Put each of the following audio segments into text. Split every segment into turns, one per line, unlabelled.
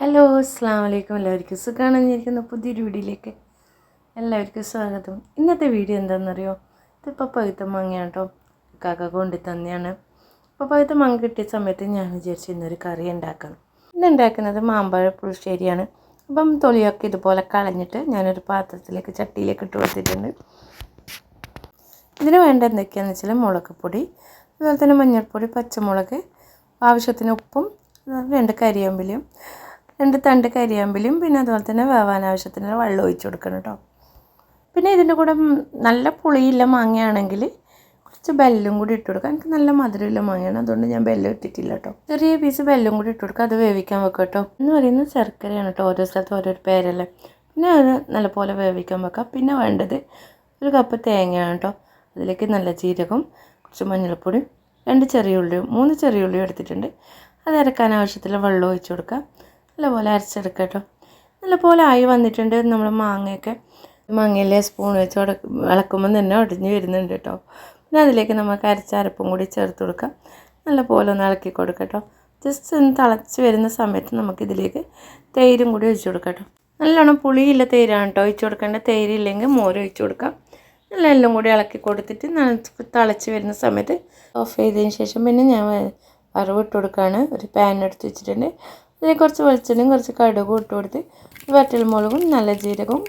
Hello അസ്സാം വലൈക്കും എല്ലാവർക്കും സുഖമാണെന്നിരിക്കുന്ന പുതിയൊരു വീഡിയോയിലേക്ക് എല്ലാവർക്കും സ്വാഗതം. ഇന്നത്തെ വീഡിയോ എന്താണെന്നറിയോ? ഇതിപ്പോൾ പകുത്ത മാങ്ങയാണ് കേട്ടോ. കാക്ക കൊണ്ടു തന്നെയാണ്. അപ്പോൾ പകുത്ത മാങ്ങ കിട്ടിയ സമയത്ത് ഞാൻ വിചാരിച്ചു ഇന്നൊരു കറി ഉണ്ടാക്കാം. ഇന്ന് ഉണ്ടാക്കുന്നത് മാമ്പഴ പുളിശ്ശേരിയാണ്. അപ്പം തൊലിയൊക്കെ ഇതുപോലെ കളഞ്ഞിട്ട് ഞാനൊരു പാത്രത്തിലേക്ക് ചട്ടിയിലേക്ക് ഇട്ട് കൊടുത്തിട്ടുണ്ട്. ഇതിന് വേണ്ട എന്തൊക്കെയാണെന്ന് വെച്ചാൽ മുളക് പൊടി അതുപോലെ തന്നെ മഞ്ഞൾപ്പൊടി പച്ചമുളക് ആവശ്യത്തിന് ഉപ്പും രണ്ട് കരിയാമ്പിലയും രണ്ട് തണ്ട് കരിയാമ്പിലും പിന്നെ അതുപോലെ തന്നെ വേവാൻ ആവശ്യത്തിന് വെള്ളം ഒഴിച്ച് കൊടുക്കണം കേട്ടോ. പിന്നെ ഇതിന്റെ കൂടെ നല്ല പുളിയില്ല മാങ്ങയാണെങ്കിൽ കുറച്ച് ബെല്ലും കൂടി ഇട്ട് കൊടുക്കാം. എനിക്ക് നല്ല മധുരമില്ല മാങ്ങയാണ് അതുകൊണ്ട് ഞാൻ ബെല്ലം ഇട്ടിട്ടില്ല കേട്ടോ. ചെറിയ പീസ് ബെല്ലും കൂടി ഇട്ട് കൊടുക്കുക അത് വേവിക്കാൻ വെക്കുക കേട്ടോ. എന്ന് പറയുന്നത് ശർക്കരയാണ് കേട്ടോ ഓരോ സ്ഥലത്ത് ഓരോ പേരല്ലേ. പിന്നെ അത് നല്ലപോലെ വേവിക്കാൻ വെക്കാം. പിന്നെ വേണ്ടത് ഒരു കപ്പ് തേങ്ങയാണ് കേട്ടോ. അതിലേക്ക് നല്ല ജീരകം കുറച്ച് മഞ്ഞൾപ്പൊടി രണ്ട് ചെറിയ ഉള്ളിയും മൂന്ന് ചെറിയ ഉള്ളിയും എടുത്തിട്ടുണ്ട്. അത് അരക്കാൻ ആവശ്യത്തിലുള്ള വെള്ളം ഒഴിച്ച് കൊടുക്കുക നല്ലപോലെ അരച്ചെടുക്കുക കേട്ടോ നല്ലപോലെ ആയി വന്നിട്ടുണ്ട് നമ്മൾ മാങ്ങയൊക്കെ. മാങ്ങയിലെ സ്പൂൺ വെച്ച് ഉട തന്നെ ഒടിഞ്ഞ് വരുന്നുണ്ട് കേട്ടോ പിന്നെ അതിലേക്ക് നമുക്ക് അരച്ച അരപ്പും കൂടി ചേർത്ത് കൊടുക്കാം. നല്ലപോലെ ഒന്ന് ഇളക്കി കൊടുക്കുക കേട്ടോ ജസ്റ്റ് ഒന്ന് തിളച്ച് വരുന്ന സമയത്ത് നമുക്കിതിലേക്ക് തൈരും കൂടി ഒഴിച്ചു കൊടുക്കാം കേട്ടോ നല്ലോണം പുളിയില്ല തൈരാണ് കേട്ടോ ഒഴിച്ചു കൊടുക്കേണ്ട തൈരില്ലെങ്കിൽ മോര് ഒഴിച്ചു കൊടുക്കാം. നല്ല എല്ലാം കൂടി ഇളക്കി കൊടുത്തിട്ട് നനച്ച് തിളച്ച് വരുന്ന സമയത്ത് ഓഫ് ചെയ്തതിന് ശേഷം പിന്നെ ഞാൻ വറവ് ഇട്ട് കൊടുക്കുകയാണ് ഒരു പാൻ എടുത്ത് വെച്ചിട്ടുണ്ട്. അതിൽ കുറച്ച് വെളിച്ചെണ്ണയും കുറച്ച് കടുകും ഇട്ട് കൊടുത്ത് വറ്റൽമുളകും നല്ല ജീരകവും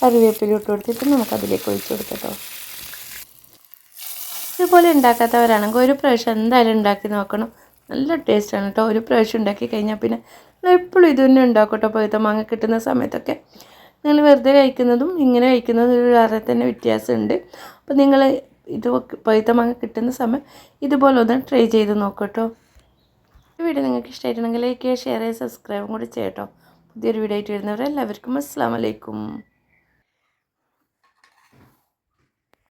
കറിവേപ്പിലും ഇട്ട് കൊടുത്തിട്ട് നമുക്ക് അതിലേക്ക് ഒഴിച്ചു കൊടുക്കട്ടോ ഇതുപോലെ ഉണ്ടാക്കാത്തവരാണെങ്കിൽ ഒരു പ്രാവശ്യം എന്തായാലും ഉണ്ടാക്കി നോക്കണം. നല്ല ടേസ്റ്റാണ് കേട്ടോ ഒരു പ്രാവശ്യം ഉണ്ടാക്കി കഴിഞ്ഞാൽ പിന്നെ എപ്പോഴും ഇത് തന്നെ ഉണ്ടാക്കും കേട്ടോ മാങ്ങ കിട്ടുന്ന സമയത്തൊക്കെ നിങ്ങൾ വെറുതെ കഴിക്കുന്നതും ഇങ്ങനെ കഴിക്കുന്നതും ഒരു വേറെ തന്നെ വ്യത്യാസമുണ്ട്. അപ്പോൾ നിങ്ങൾ ഇത് പഴുത്ത മാങ്ങ കിട്ടുന്ന സമയം ഇതുപോലെ ഒന്ന് ട്രൈ ചെയ്ത് നോക്കൂ ഈ വീഡിയോ നിങ്ങൾക്ക് ഇഷ്ടമായിട്ടുണ്ടെങ്കിൽ ലൈക്ക് ചെയ്യുക ഷെയർ ചെയ്യുക സബ്സ്ക്രൈബും കൂടി ചെയ്യട്ടോ പുതിയൊരു വീഡിയോ ആയിട്ട് വരുന്നവരെ എല്ലാവർക്കും അസ്സാം വലൈക്കും